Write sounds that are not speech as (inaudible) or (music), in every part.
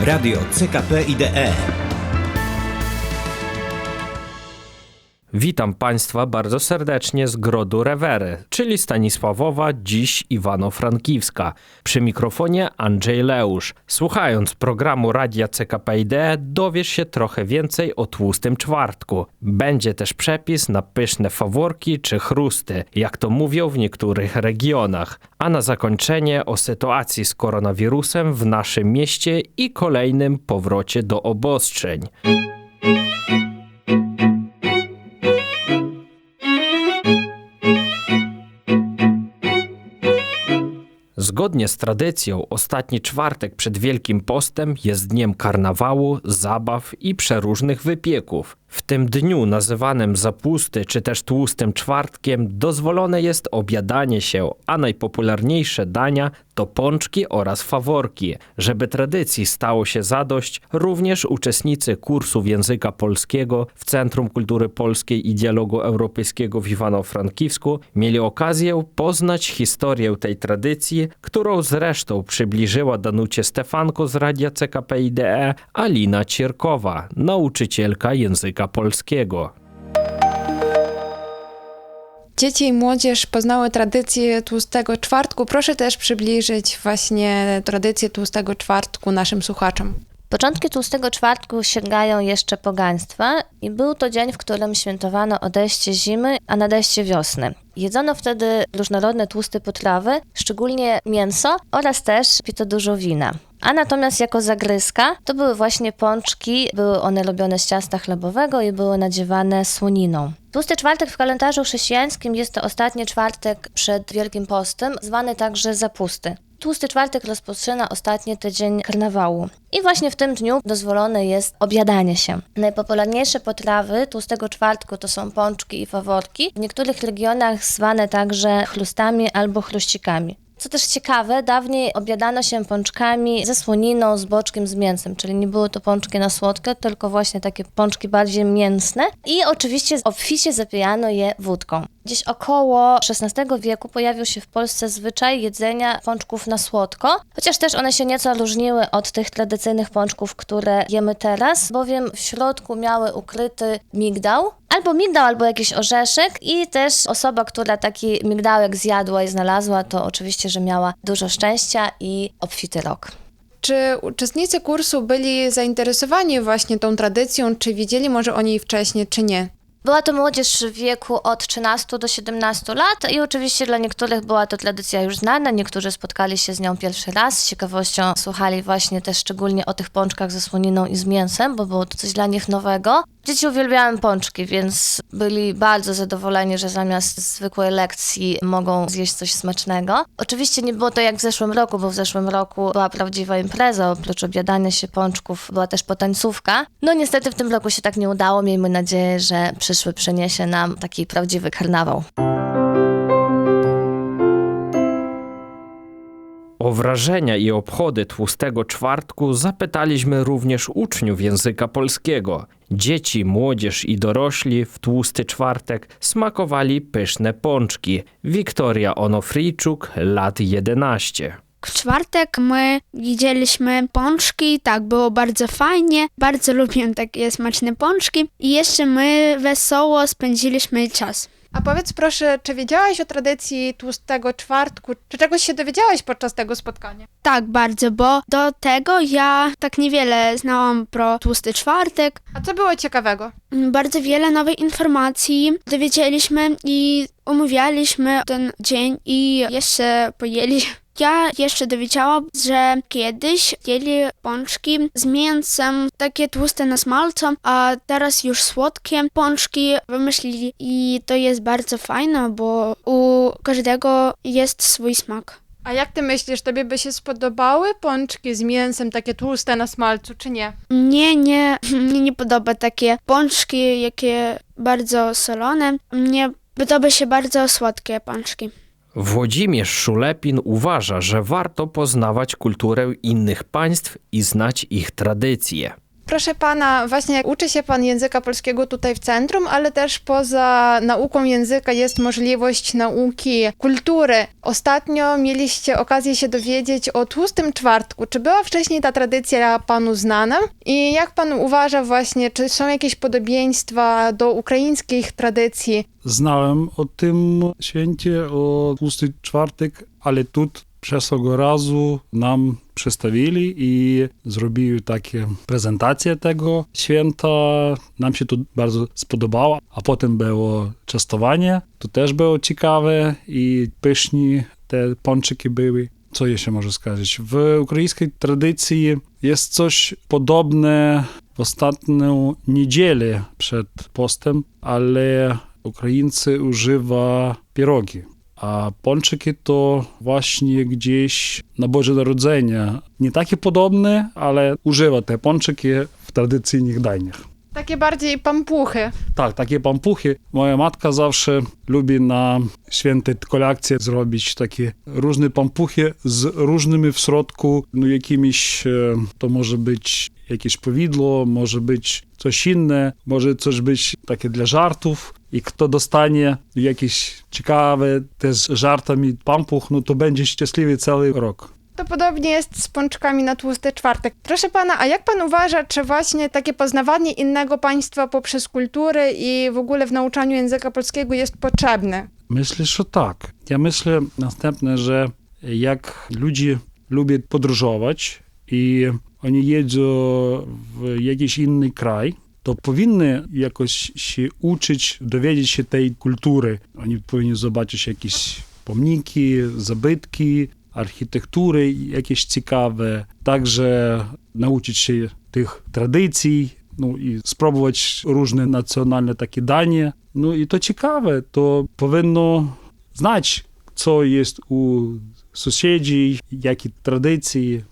Radio CKP IDE. Witam Państwa bardzo serdecznie z Grodu Rewery, czyli Stanisławowa, dziś Iwano-Frankiwska. Przy mikrofonie Andrzej Leusz. Słuchając programu Radia CKPID dowiesz się trochę więcej o tłustym czwartku. Będzie też przepis na pyszne faworki czy chrusty, jak to mówią w niektórych regionach. A na zakończenie o sytuacji z koronawirusem w naszym mieście i kolejnym powrocie do obostrzeń. Zgodnie z tradycją, ostatni czwartek przed Wielkim Postem jest dniem karnawału, zabaw i przeróżnych wypieków. W tym dniu, nazywanym zapusty czy też tłustym czwartkiem, dozwolone jest obiadanie się, a najpopularniejsze dania to pączki oraz faworki. Żeby tradycji stało się zadość, również uczestnicy kursów języka polskiego w Centrum Kultury Polskiej i Dialogu Europejskiego w Iwano-Frankiwsku mieli okazję poznać historię tej tradycji, którą zresztą przybliżyła Danucie Stefanko z Radia CKP IDE Alina Cierkowa, nauczycielka języka polskiego. Dzieci i młodzież poznały tradycję tłustego czwartku. Proszę też przybliżyć właśnie tradycję tłustego czwartku naszym słuchaczom. Początki tłustego czwartku sięgają jeszcze pogaństwa i był to dzień, w którym świętowano odejście zimy, a nadejście wiosny. Jedzono wtedy różnorodne tłuste potrawy, szczególnie mięso oraz też pito dużo wina. A natomiast jako zagryzka to były właśnie pączki, były one robione z ciasta chlebowego i były nadziewane słoniną. Tłusty czwartek w kalendarzu chrześcijańskim jest to ostatni czwartek przed Wielkim Postem, zwany także zapusty. Tłusty czwartek rozpoczyna ostatni tydzień karnawału. I właśnie w tym dniu dozwolone jest obiadanie się. Najpopularniejsze potrawy tłustego czwartku to są pączki i faworki, w niektórych regionach zwane także chlustami albo chluścikami. Co też ciekawe, dawniej obiadano się pączkami ze słoniną, z boczkiem, z mięsem, czyli nie były to pączki na słodkie, tylko właśnie takie pączki bardziej mięsne i oczywiście obficie zapijano je wódką. Gdzieś około XVI wieku pojawił się w Polsce zwyczaj jedzenia pączków na słodko, chociaż też one się nieco różniły od tych tradycyjnych pączków, które jemy teraz, bowiem w środku miały ukryty migdał, albo migdał, albo jakiś orzeszek i też osoba, która taki migdałek zjadła i znalazła, to oczywiście, że miała dużo szczęścia i obfity rok. Czy uczestnicy kursu byli zainteresowani właśnie tą tradycją, czy wiedzieli może o niej wcześniej, czy nie? Była to młodzież w wieku od 13 do 17 lat i oczywiście dla niektórych była to tradycja już znana, niektórzy spotkali się z nią pierwszy raz, z ciekawością słuchali właśnie też szczególnie o tych pączkach ze słoniną i z mięsem, bo było to coś dla nich nowego. Dzieci uwielbiały pączki, więc byli bardzo zadowoleni, że zamiast zwykłej lekcji mogą zjeść coś smacznego. Oczywiście nie było to jak w zeszłym roku, bo w zeszłym roku była prawdziwa impreza, oprócz obiadania się pączków była też potańcówka. No niestety w tym roku się tak nie udało, miejmy nadzieję, że przyszły przyniesie nam taki prawdziwy karnawał. O wrażenia i obchody tłustego czwartku zapytaliśmy również uczniów języka polskiego. Dzieci, młodzież i dorośli w tłusty czwartek smakowali pyszne pączki. Wiktoria Onofrijczuk, lat 11. W czwartek my widzieliśmy pączki, tak, było bardzo fajnie, bardzo lubię takie smaczne pączki i jeszcze my wesoło spędziliśmy czas. A powiedz proszę, czy wiedziałaś o tradycji tłustego czwartku? Czy czegoś się dowiedziałaś podczas tego spotkania? Tak, bardzo, bo do tego ja tak niewiele znałam pro tłusty czwartek. A co było ciekawego? Bardzo wiele nowej informacji dowiedzieliśmy i omawialiśmy ten dzień i jeszcze pojęli ja jeszcze dowiedziałam, że kiedyś jedli pączki z mięsem, takie tłuste na smalcu, a teraz już słodkie pączki wymyślili i to jest bardzo fajne, bo u każdego jest swój smak. A jak ty myślisz, tobie by się spodobały pączki z mięsem, takie tłuste na smalcu, czy nie? Nie, nie, (laughs) mnie nie podoba takie pączki, jakie bardzo solone. Mnie podoba się bardzo słodkie pączki. Włodzimierz Szulepin uważa, że warto poznawać kulturę innych państw i znać ich tradycje. Proszę pana, właśnie uczy się pan języka polskiego tutaj w centrum, ale też poza nauką języka jest możliwość nauki kultury. Ostatnio mieliście okazję się dowiedzieć o tłustym czwartku. Czy była wcześniej ta tradycja panu znana? I jak pan uważa właśnie, czy są jakieś podobieństwa do ukraińskich tradycji? Znałem o tym święcie, o tłusty czwartek, ale tu przeszłego razu nam przedstawili i zrobili takie prezentacje tego święta. Nam się to bardzo spodobało, a potem było częstowanie. To też było ciekawe i pyszni te pączki były. Co jeszcze może сказać? W ukraińskiej tradycji jest coś podobne w ostatnią niedzielę przed postem, ale Ukraińcy używa pierogi. A pączki to właśnie gdzieś na Boże Narodzenie. Nie takie podobne, ale używa te pączki w tradycyjnych daniach. Takie bardziej pampuchy. Tak, takie pampuchy. Moja matka zawsze lubi na święte kolekcje zrobić takie różne pampuchy z różnymi w środku, no jakimiś, e, to może być jakieś powidło, może być coś inne, może coś być takie dla żartów. I kto dostanie jakieś ciekawe też żartami pampuch, no to będzie szczęśliwy cały rok. To podobnie jest z pączkami na tłusty czwartek. Proszę pana, a jak pan uważa, czy właśnie takie poznawanie innego państwa poprzez kultury i w ogóle w nauczaniu języka polskiego jest potrzebne? Myślę, że tak. Ja myślę następne, że jak ludzie lubią podróżować i oni jedą w jakiś inny kraj, to powinny jakoś się uczyć, dowiedzieć się tej kultury. Oni powinni zobaczyć jakieś pomniki, zabytki, architektury jakieś ciekawe, także nauczyć się tych tradycji, no i spróbować różne nacjonalne takie danie. No i to ciekawe, to powinno znać, co jest u sąsiedzi, jakie tradycje.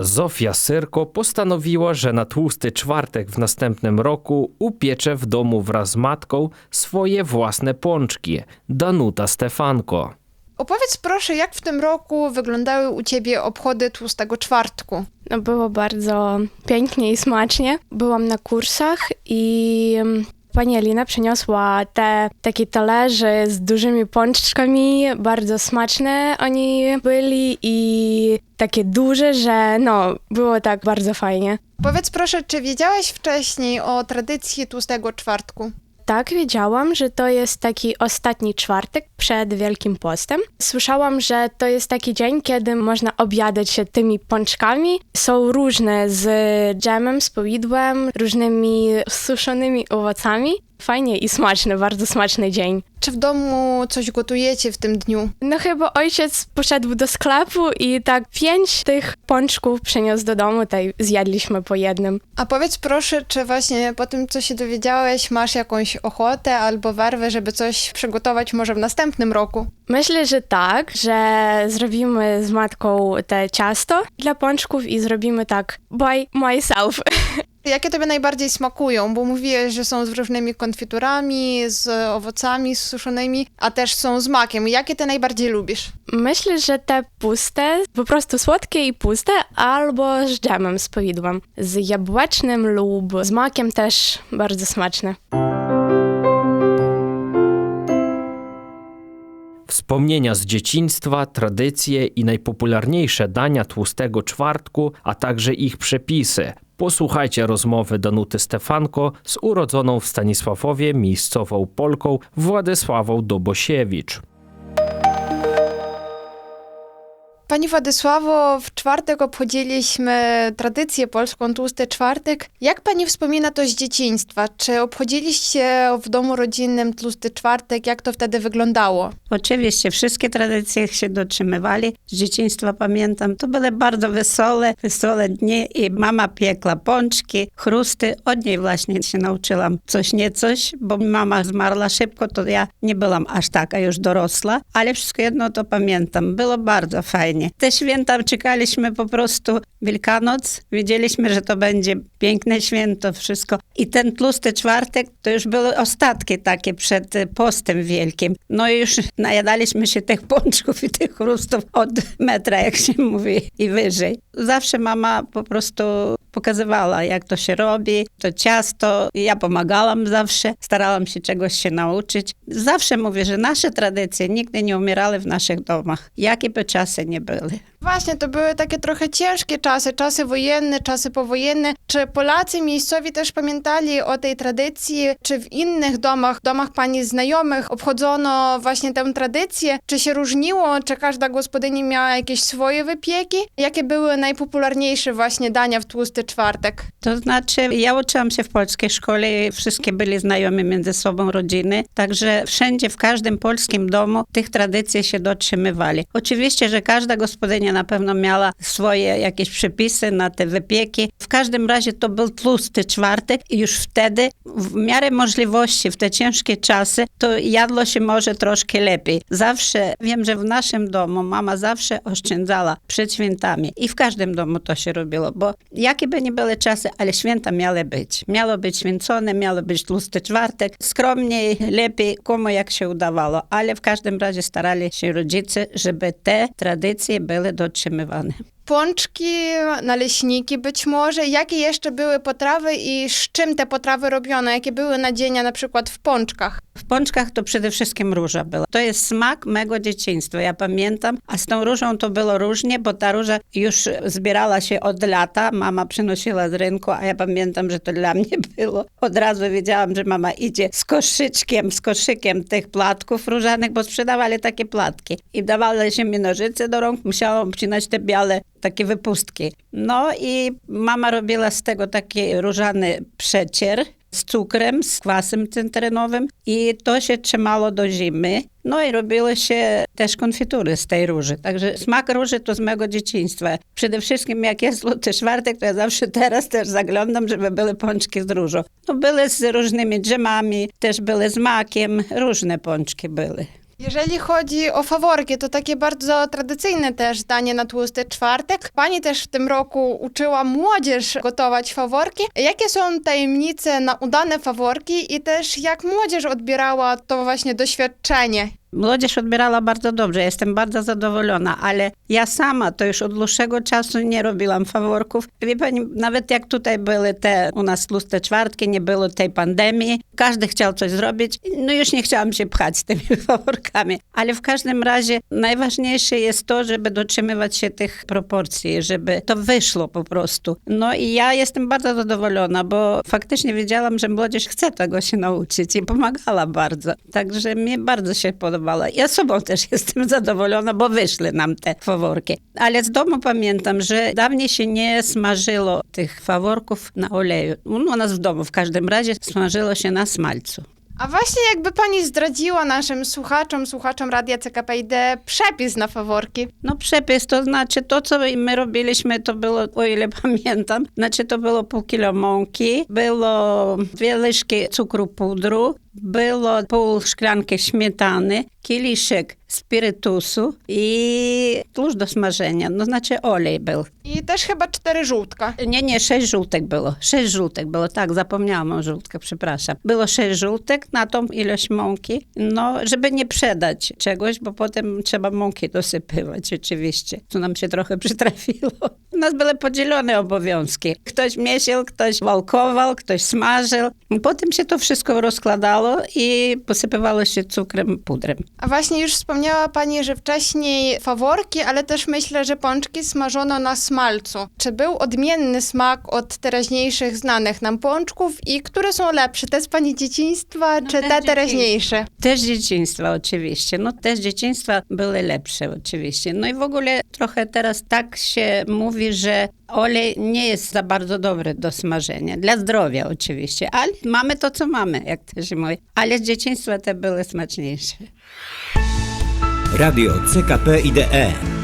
Zofia Syrko postanowiła, że na tłusty czwartek w następnym roku upiecze w domu wraz z matką swoje własne pączki. Danuta Stefanko. Opowiedz proszę, jak w tym roku wyglądały u ciebie obchody tłustego czwartku? No, było bardzo pięknie i smacznie. Byłam na kursach i mm, pani Alina przyniosła te takie talerze z dużymi pączkami, bardzo smaczne oni byli i takie duże, że no, było tak bardzo fajnie. Powiedz proszę, czy wiedziałeś wcześniej o tradycji tłustego czwartku? Tak, wiedziałam, że to jest taki ostatni czwartek przed Wielkim Postem. Słyszałam, że to jest taki dzień, kiedy można obiadać się tymi pączkami. Są różne z dżemem, z powidłem, różnymi suszonymi owocami. Fajnie i smaczny, bardzo smaczny dzień. Czy w domu coś gotujecie w tym dniu? No chyba ojciec poszedł do sklepu i tak pięć tych pączków przyniósł do domu, tutaj zjadliśmy po jednym. A powiedz proszę, czy właśnie po tym, co się dowiedziałeś, masz jakąś ochotę albo werwę, żeby coś przygotować może w następnym roku? Myślę, że tak, że zrobimy z matką te ciasto dla pączków i zrobimy tak by myself. (laughs) Jakie tobie najbardziej smakują? Bo mówiłeś, że są z różnymi konfiturami, z owocami suszonymi, a też są z makiem. Jakie ty najbardziej lubisz? Myślę, że te puste, po prostu słodkie i puste, albo z dżemem, z powidłem. Z jabłecznym lub z makiem też bardzo smaczne. Wspomnienia z dzieciństwa, tradycje i najpopularniejsze dania tłustego czwartku, a także ich przepisy. Posłuchajcie rozmowy Danuty Stefanko z urodzoną w Stanisławowie miejscową Polką Władysławą Dobosiewicz. Pani Władysławo, w czwartek obchodziliśmy tradycję polską, tłusty czwartek. Jak pani wspomina to z dzieciństwa? Czy obchodziliście w domu rodzinnym tłusty czwartek? Jak to wtedy wyglądało? Oczywiście wszystkie tradycje się dotrzymywali. Z dzieciństwa pamiętam, to były bardzo wesołe, wesołe dni i mama piekła pączki, chrusty. Od niej właśnie się nauczyłam coś nie coś, bo mama zmarła szybko, to ja nie byłam aż taka już dorosła, ale wszystko jedno to pamiętam. Było bardzo fajnie. Te święta czekaliśmy po prostu Wielkanoc. Wiedzieliśmy, że to będzie piękne święto, wszystko. I ten tłusty czwartek to już były ostatki takie przed postem wielkim. No i już najadaliśmy się tych pączków i tych chrustów od metra, jak się mówi, i wyżej. Zawsze mama po prostu pokazywała, jak to się robi, to ciasto. Ja pomagałam zawsze, starałam się czegoś się nauczyć. Zawsze mówię, że nasze tradycje nigdy nie umierały w naszych domach, jakie by czasy nie były. Berlin Właśnie, to były takie trochę ciężkie czasy, czasy wojenne, czasy powojenne. Czy Polacy miejscowi też pamiętali o tej tradycji? Czy w innych domach, domach pani znajomych obchodzono właśnie tę tradycję? Czy się różniło? Czy każda gospodyni miała jakieś swoje wypieki? Jakie były najpopularniejsze właśnie dania w tłusty czwartek? To znaczy, ja uczyłam się w polskiej szkole i wszystkie byli znajomi między sobą rodziny, także wszędzie, w każdym polskim domu tych tradycji się dotrzymywali. Oczywiście, że każda gospodynia na pewno miała swoje jakieś przepisy na te wypieki. W każdym razie to był tłusty czwartek i już wtedy, w miarę możliwości, w te ciężkie czasy, to jadło się może troszkę lepiej. Zawsze, wiem, że w naszym domu mama zawsze oszczędzała przed świętami i w każdym domu to się robiło, bo jakie by nie były czasy, ale święta miały być. Miało być święcone, miało być tłusty czwartek. Skromniej, lepiej, komu jak się udawało, ale w każdym razie starali się rodzice, żeby te tradycje były dotrzymywane. Pączki, naleśniki być może. Jakie jeszcze były potrawy i z czym te potrawy robiono? Jakie były nadzienia na przykład w pączkach? W pączkach to przede wszystkim róża była. To jest smak mego dzieciństwa, ja pamiętam. A z tą różą to było różnie, bo ta róża już zbierała się od lata. Mama przynosiła z rynku, a ja pamiętam, że to dla mnie było. Od razu wiedziałam, że mama idzie z koszyczkiem, z koszykiem tych płatków różanych, bo sprzedawali takie płatki. I dawały się mi nożyce do rąk, musiałam obcinać te białe takie wypustki. No i mama robiła z tego taki różany przecier z cukrem, z kwasem cytrynowym i to się trzymało do zimy. No i robiło się też konfitury z tej róży. Także smak róży to z mego dzieciństwa. Przede wszystkim jak jest złoty czwartek, to ja zawsze teraz też zaglądam, żeby były pączki z różą. No były z różnymi dżemami, też były z makiem, różne pączki były. Jeżeli chodzi o faworki, to takie bardzo tradycyjne też danie na tłusty czwartek. Pani też w tym roku uczyła młodzież gotować faworki. Jakie są tajemnice na udane faworki i też jak młodzież odbierała to właśnie doświadczenie? Młodzież odbierała bardzo dobrze, jestem bardzo zadowolona, ale ja sama to już od dłuższego czasu nie robiłam faworków. Wie pani, nawet jak tutaj były te u nas tłuste czwartki, nie było tej pandemii, każdy chciał coś zrobić, no już nie chciałam się pchać z (laughs) tymi faworkami. Ale w każdym razie najważniejsze jest to, żeby dotrzymywać się tych proporcji, żeby to wyszło po prostu. No i ja jestem bardzo zadowolona, bo faktycznie wiedziałam, że młodzież chce tego się nauczyć i pomagała bardzo. Także mnie bardzo się podoba podobała. Ja sobą też (laughs) jestem zadowolona, bo wyszły nam te faworki. Ale z domu pamiętam, że dawniej się nie smażyło tych faworków na oleju. U nas w domu w każdym razie smażyło się na smalcu. A właśnie jakby pani zdradziła naszym słuchaczom, słuchaczom Radia CKPID przepis na faworki. No przepis, to znaczy to, co my robiliśmy, to było, o ile (laughs) pamiętam, znaczy to było pół kilo mąki, było dwie łyżki cukru pudru, było pół szklanki śmietany, kieliszek spirytusu i tłuszcz do smażenia, no znaczy olej był. I też chyba cztery żółtka. Nie, nie, sześć żółtek było. Sześć żółtek było, tak, zapomniałam o żółtkach, przepraszam. Było sześć żółtek na tą ilość mąki, no, żeby nie przedać czegoś, bo potem trzeba mąki dosypywać oczywiście, co nam się trochę przytrafiło. U nas były podzielone obowiązki. Ktoś miesił, ktoś walkował, ktoś smażył. Potem się to wszystko rozkładało i posypywało się cukrem, pudrem. A właśnie już wspomniała Pani, że wcześniej faworki, ale też myślę, że pączki smażono na smalcu. Czy był odmienny smak od teraźniejszych znanych nam pączków i które są lepsze? Te z Pani dzieciństwa, No czy te teraźniejsze? Też dzieciństwa oczywiście, no też dzieciństwa były lepsze oczywiście. No i w ogóle trochę teraz tak się mówi, że olej nie jest za bardzo dobry do smażenia, dla zdrowia oczywiście, ale mamy to, co mamy, jak to się mówi. Ale z dzieciństwa te były smaczniejsze. Radio CKP IDE.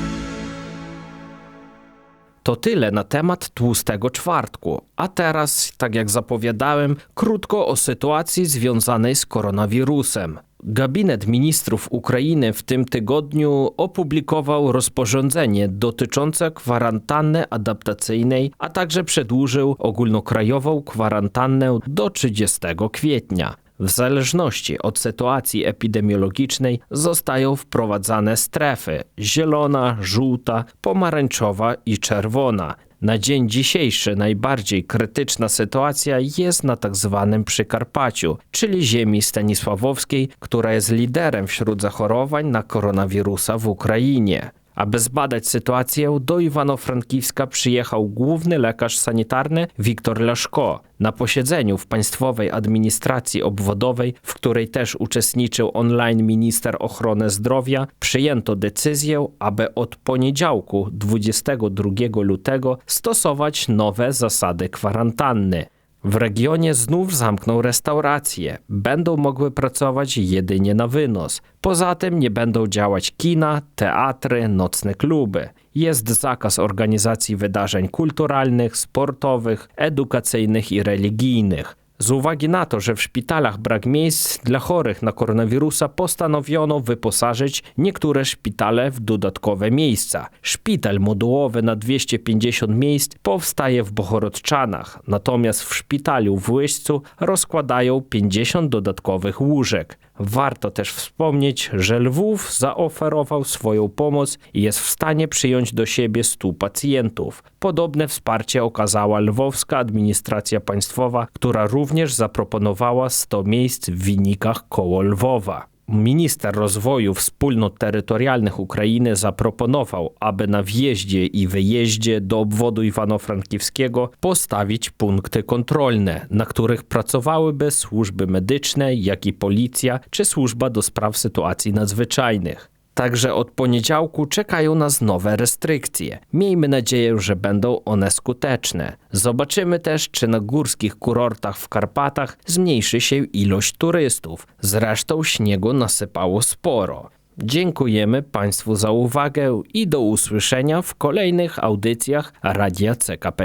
To tyle na temat tłustego czwartku. A teraz, tak jak zapowiadałem, krótko o sytuacji związanej z koronawirusem. Gabinet Ministrów Ukrainy w tym tygodniu opublikował rozporządzenie dotyczące kwarantanny adaptacyjnej, a także przedłużył ogólnokrajową kwarantannę do 30 kwietnia. W zależności od sytuacji epidemiologicznej zostają wprowadzane strefy zielona, żółta, pomarańczowa i czerwona. Na dzień dzisiejszy najbardziej krytyczna sytuacja jest na tak zwanym Przykarpaciu, czyli ziemi stanisławowskiej, która jest liderem wśród zachorowań na koronawirusa w Ukrainie. Aby zbadać sytuację, do Iwano-Frankiwska przyjechał główny lekarz sanitarny Wiktor Laszko. Na posiedzeniu w Państwowej Administracji Obwodowej, w której też uczestniczył online minister ochrony zdrowia, przyjęto decyzję, aby od poniedziałku 22 lutego stosować nowe zasady kwarantanny. W regionie znów zamkną restauracje. Będą mogły pracować jedynie na wynos. Poza tym nie będą działać kina, teatry, nocne kluby. Jest zakaz organizacji wydarzeń kulturalnych, sportowych, edukacyjnych i religijnych. Z uwagi na to, że w szpitalach brak miejsc dla chorych na koronawirusa, postanowiono wyposażyć niektóre szpitale w dodatkowe miejsca. Szpital modułowy na 250 miejsc powstaje w Bochorodczanach, natomiast w szpitalu w Łyścu rozkładają 50 dodatkowych łóżek. Warto też wspomnieć, że Lwów zaoferował swoją pomoc i jest w stanie przyjąć do siebie 100 pacjentów. Podobne wsparcie okazała lwowska administracja państwowa, która również zaproponowała 100 miejsc w wynikach koło Lwowa. Minister rozwoju wspólnot terytorialnych Ukrainy zaproponował, aby na wjeździe i wyjeździe do obwodu Iwano-Frankiwskiego postawić punkty kontrolne, na których pracowałyby służby medyczne, jak i policja czy służba do spraw sytuacji nadzwyczajnych. Także od poniedziałku czekają nas nowe restrykcje. Miejmy nadzieję, że będą one skuteczne. Zobaczymy też, czy na górskich kurortach w Karpatach zmniejszy się ilość turystów. Zresztą śniegu nasypało sporo. Dziękujemy Państwu za uwagę i do usłyszenia w kolejnych audycjach Radia CKP.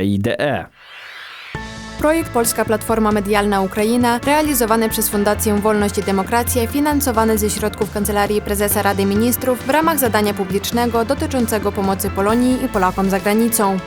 Projekt Polska Platforma Medialna Ukraina, realizowany przez Fundację Wolność i Demokracja, finansowany ze środków Kancelarii Prezesa Rady Ministrów w ramach zadania publicznego dotyczącego pomocy Polonii i Polakom za granicą.